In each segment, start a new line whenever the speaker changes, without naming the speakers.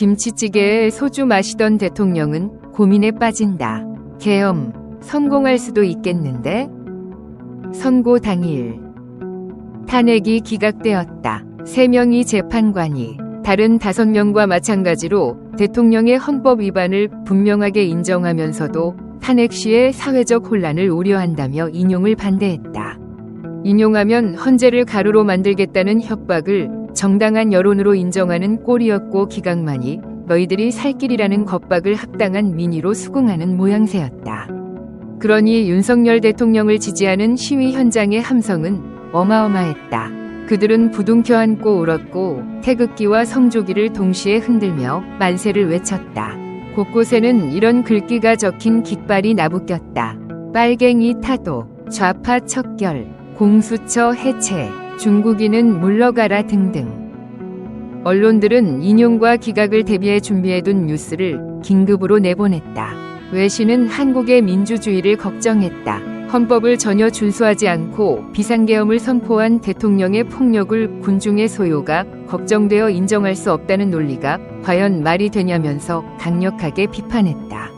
김치찌개에 소주 마시던 대통령은 고민에 빠진다. 계엄, 성공할 수도 있겠는데? 선고 당일. 탄핵이 기각되었다. 세명의 재판관이 다른 다섯 명과 마찬가지로 대통령의 헌법 위반을 분명하게 인정하면서도 탄핵 시의 사회적 혼란을 우려한다며 인용을 반대했다. 인용하면 헌재를 가루로 만들겠다는 협박을 정당한 여론으로 인정하는 꼴이었고 기각만이 너희들이 살 길이라는 겁박을 합당한 민의로 수긍하는 모양새였다. 그러니 윤석열 대통령을 지지하는 시위 현장의 함성은 어마어마했다. 그들은 부둥켜 안고 울었고 태극기와 성조기를 동시에 흔들며 만세를 외쳤다. 곳곳에는 이런 글귀가 적힌 깃발이 나부꼈다. 빨갱이 타도, 좌파 척결, 공수처 해체, 중국인은 물러가라 등등. 언론들은 인용과 기각을 대비해 준비해둔 뉴스를 긴급으로 내보냈다. 외신은 한국의 민주주의를 걱정했다. 헌법을 전혀 준수하지 않고 비상계엄을 선포한 대통령의 폭력을 군중의 소요가 걱정되어 인정할 수 없다는 논리가 과연 말이 되냐면서 강력하게 비판했다.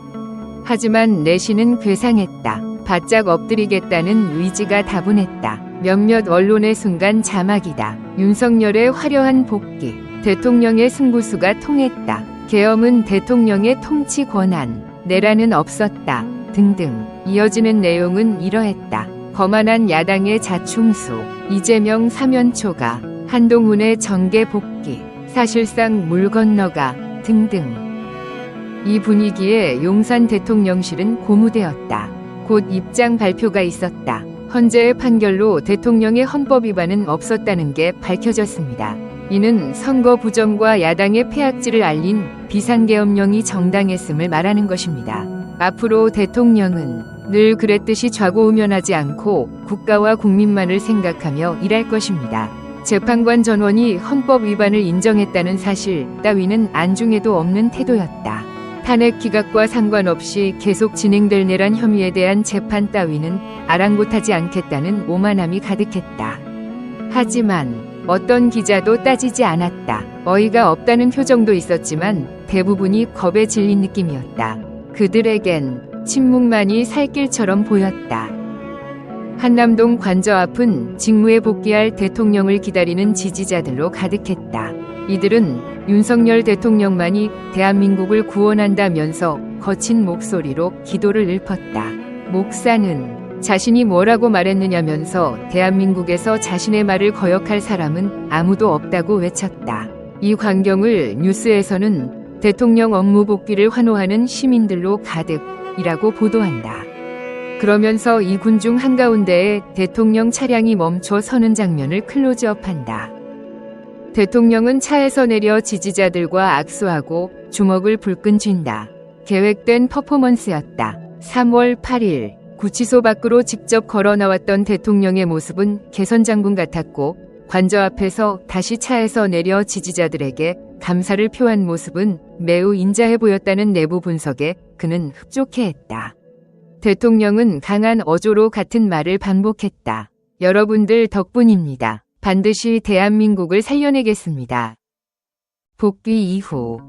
하지만 내신은 괴상했다. 바짝 엎드리겠다는 의지가 다분했다. 몇몇 언론의 순간 자막이다. 윤석열의 화려한 복귀. 대통령의 승부수가 통했다. 계엄은 대통령의 통치 권한. 내란은 없었다. 등등. 이어지는 내용은 이러했다. 거만한 야당의 자충수. 이재명 사면초가. 한동훈의 정계 복귀. 사실상 물 건너가. 등등. 이 분위기에 용산 대통령실은 고무되었다. 곧 입장 발표가 있었다. 헌재의 판결로 대통령의 헌법 위반은 없었다는 게 밝혀졌습니다. 이는 선거 부정과 야당의 폐악질을 알린 비상계엄령이 정당했음을 말하는 것입니다. 앞으로 대통령은 늘 그랬듯이 좌고우면하지 않고 국가와 국민만을 생각하며 일할 것입니다. 재판관 전원이 헌법 위반을 인정했다는 사실 따위는 안중에도 없는 태도였다. 탄핵 기각과 상관없이 계속 진행될 내란 혐의에 대한 재판 따위는 아랑곳하지 않겠다는 오만함이 가득했다. 하지만 어떤 기자도 따지지 않았다. 어이가 없다는 표정도 있었지만 대부분이 겁에 질린 느낌이었다. 그들에겐 침묵만이 살 길처럼 보였다. 한남동 관저 앞은 직무에 복귀할 대통령을 기다리는 지지자들로 가득했다. 이들은 윤석열 대통령만이 대한민국을 구원한다면서 거친 목소리로 기도를 읊었다. 목사는 자신이 뭐라고 말했느냐면서 대한민국에서 자신의 말을 거역할 사람은 아무도 없다고 외쳤다. 이 광경을 뉴스에서는 대통령 업무 복귀를 환호하는 시민들로 가득이라고 보도한다. 그러면서 이 군중 한가운데에 대통령 차량이 멈춰 서는 장면을 클로즈업한다. 대통령은 차에서 내려 지지자들과 악수하고 주먹을 불끈 쥔다. 계획된 퍼포먼스였다. 3월 8일 구치소 밖으로 직접 걸어 나왔던 대통령의 모습은 개선 장군 같았고 관저 앞에서 다시 차에서 내려 지지자들에게 감사를 표한 모습은 매우 인자해 보였다는 내부 분석에 그는 흡족해했다. 대통령은 강한 어조로 같은 말을 반복했다. 여러분들 덕분입니다. 반드시 대한민국을 살려내겠습니다. 복귀 이후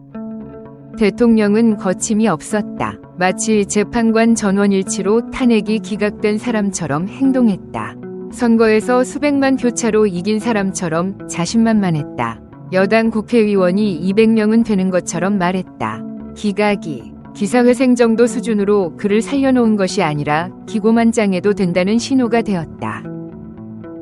대통령은 거침이 없었다. 마치 재판관 전원일치로 탄핵이 기각된 사람처럼 행동했다. 선거에서 수백만 표차로 이긴 사람처럼 자신만만했다. 여당 국회의원이 200명은 되는 것처럼 말했다. 기각이 기사회생 정도 수준으로 그를 살려놓은 것이 아니라 기고만장해도 된다는 신호가 되었다.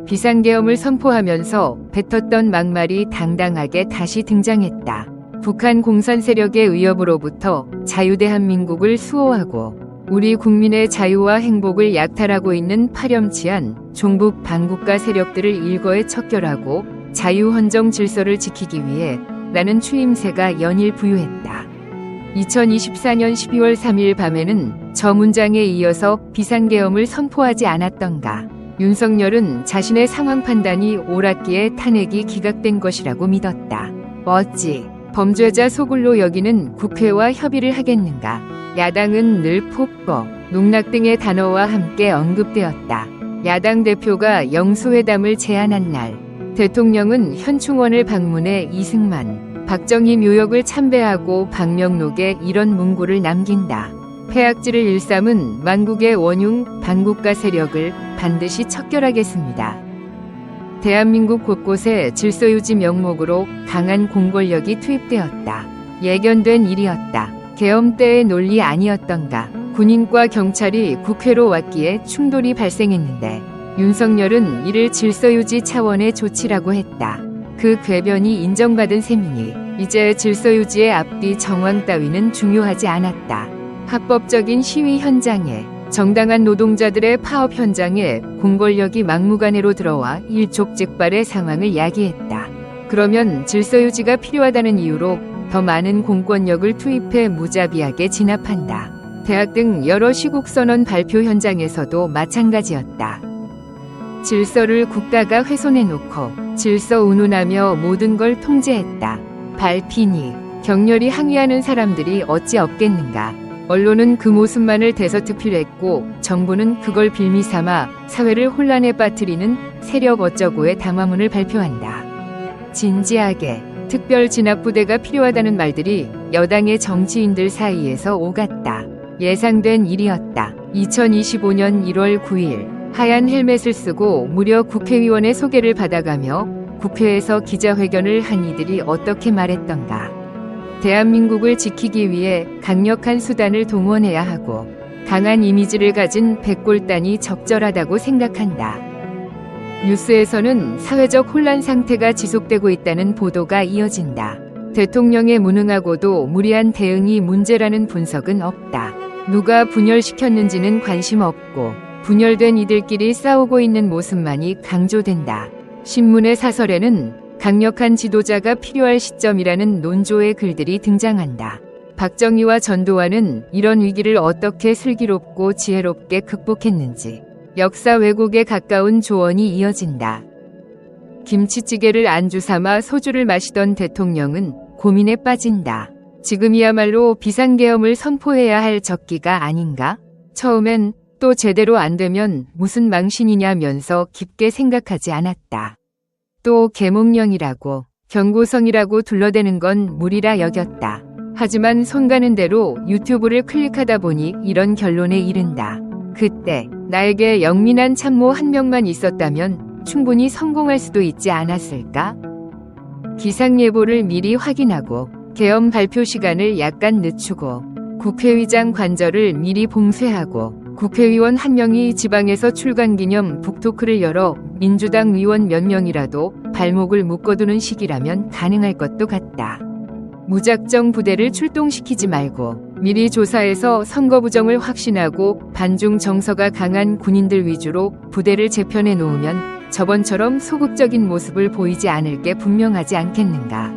비상계엄을 선포하면서 뱉었던 막말이 당당하게 다시 등장했다. 북한 공산 세력의 위협으로부터 자유대한민국을 수호하고 우리 국민의 자유와 행복을 약탈하고 있는 파렴치한 종북 반국가 세력들을 일거에 척결하고 자유헌정 질서를 지키기 위해 나는 추임새가 연일 부유했다. 2024년 12월 3일 밤에는 저 문장에 이어서 비상계엄을 선포하지 않았던가. 윤석열은 자신의 상황 판단이 옳았기에 탄핵이 기각된 것이라고 믿었다. 어찌 범죄자 소굴로 여기는 국회와 협의를 하겠는가. 야당은 늘 폭거, 농락 등의 단어와 함께 언급되었다. 야당 대표가 영수회담을 제안한 날, 대통령은 현충원을 방문해 이승만, 박정희 묘역을 참배하고 박명록에 이런 문구를 남긴다. 폐악지를 일삼은 만국의 원흉 반국가 세력을 반드시 척결하겠습니다. 대한민국 곳곳에 질서 유지 명목으로 강한 공권력이 투입되었다. 예견된 일이었다. 계엄 때의 논리 아니었던가. 군인과 경찰이 국회로 왔기에 충돌이 발생했는데 윤석열은 이를 질서 유지 차원의 조치라고 했다. 그 궤변이 인정받은 셈이니 이제 질서 유지의 앞뒤 정황 따위는 중요하지 않았다. 합법적인 시위 현장에 정당한 노동자들의 파업 현장에 공권력이 막무가내로 들어와 일촉즉발의 상황을 야기했다. 그러면 질서 유지가 필요하다는 이유로 더 많은 공권력을 투입해 무자비하게 진압한다. 대학 등 여러 시국 선언 발표 현장에서도 마찬가지였다. 질서를 국가가 훼손해 놓고 질서 운운하며 모든 걸 통제했다. 발피니 격렬히 항의하는 사람들이 어찌 없겠는가. 언론은 그 모습만을 대서특필했고 정부는 그걸 빌미 삼아 사회를 혼란에 빠뜨리는 세력 어쩌고의 담화문을 발표한다. 진지하게 특별 진압부대가 필요하다는 말들이 여당의 정치인들 사이에서 오갔다. 예상된 일이었다. 2025년 1월 9일 하얀 헬멧을 쓰고 무려 국회의원의 소개를 받아가며 국회에서 기자회견을 한 이들이 어떻게 말했던가. 대한민국을 지키기 위해 강력한 수단을 동원해야 하고 강한 이미지를 가진 백골단이 적절하다고 생각한다. 뉴스에서는 사회적 혼란 상태가 지속되고 있다는 보도가 이어진다. 대통령의 무능하고도 무리한 대응이 문제라는 분석은 없다. 누가 분열시켰는지는 관심 없고 분열된 이들끼리 싸우고 있는 모습만이 강조된다. 신문의 사설에는 강력한 지도자가 필요할 시점이라는 논조의 글들이 등장한다. 박정희와 전두환은 이런 위기를 어떻게 슬기롭고 지혜롭게 극복했는지 역사 왜곡에 가까운 조언이 이어진다. 김치찌개를 안주 삼아 소주를 마시던 대통령은 고민에 빠진다. 지금이야말로 비상계엄을 선포해야 할 적기가 아닌가? 처음엔 또 제대로 안 되면 무슨 망신이냐면서 깊게 생각하지 않았다. 또 계몽령이라고 경고성이라고 둘러대는 건 무리라 여겼다. 하지만 손 가는 대로 유튜브를 클릭하다 보니 이런 결론에 이른다. 그때 나에게 영민한 참모 한 명만 있었다면 충분히 성공할 수도 있지 않았을까? 기상예보를 미리 확인하고 계엄 발표 시간을 약간 늦추고 국회의장 관절을 미리 봉쇄하고 국회의원 한 명이 지방에서 출간 기념 북토크를 열어 민주당 의원 몇 명이라도 발목을 묶어두는 시기라면 가능할 것도 같다. 무작정 부대를 출동시키지 말고 미리 조사해서 선거 부정을 확신하고 반중 정서가 강한 군인들 위주로 부대를 재편해 놓으면 저번처럼 소극적인 모습을 보이지 않을 게 분명하지 않겠는가.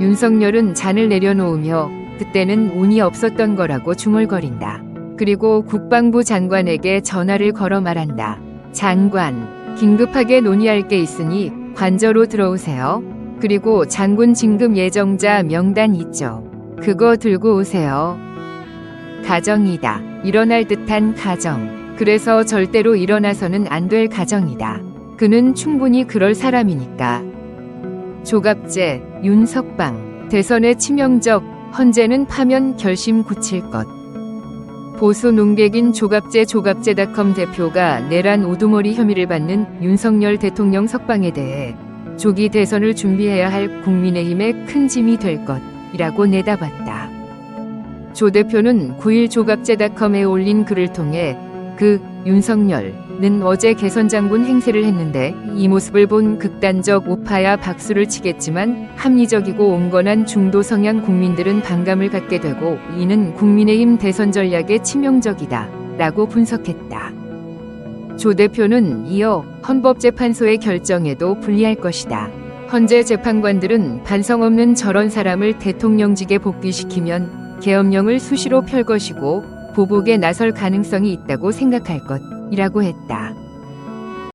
윤석열은 잔을 내려놓으며 그때는 운이 없었던 거라고 중얼거린다. 그리고 국방부 장관에게 전화를 걸어 말한다. 장관, 긴급하게 논의할 게 있으니 관저로 들어오세요. 그리고 장군 진급 예정자 명단 있죠. 그거 들고 오세요. 가정이다. 일어날 듯한 가정. 그래서 절대로 일어나서는 안 될 가정이다. 그는 충분히 그럴 사람이니까. 조갑제, 윤석방, 대선의 치명적, 헌재는 파면 결심 굳힐 것. 보수 농객인 조갑제 조갑제닷컴 대표가 내란 우두머리 혐의를 받는 윤석열 대통령 석방에 대해 조기 대선을 준비해야 할 국민의힘의 큰 짐이 될 것이라고 내다봤다. 조 대표는 9일 조갑제닷컴에 올린 글을 통해 그 윤석열는 어제 개선장군 행세를 했는데 이 모습을 본 극단적 우파야 박수를 치겠지만 합리적이고 온건한 중도 성향 국민들은 반감을 갖게 되고 이는 국민의힘 대선 전략에 치명적이다 라고 분석했다. 조 대표는 이어 헌법재판소의 결정에도 불리할 것이다. 헌재 재판관들은 반성 없는 저런 사람을 대통령직에 복귀시키면 계엄령을 수시로 펼 것이고 보복에 나설 가능성이 있다고 생각할 것이라고 했다.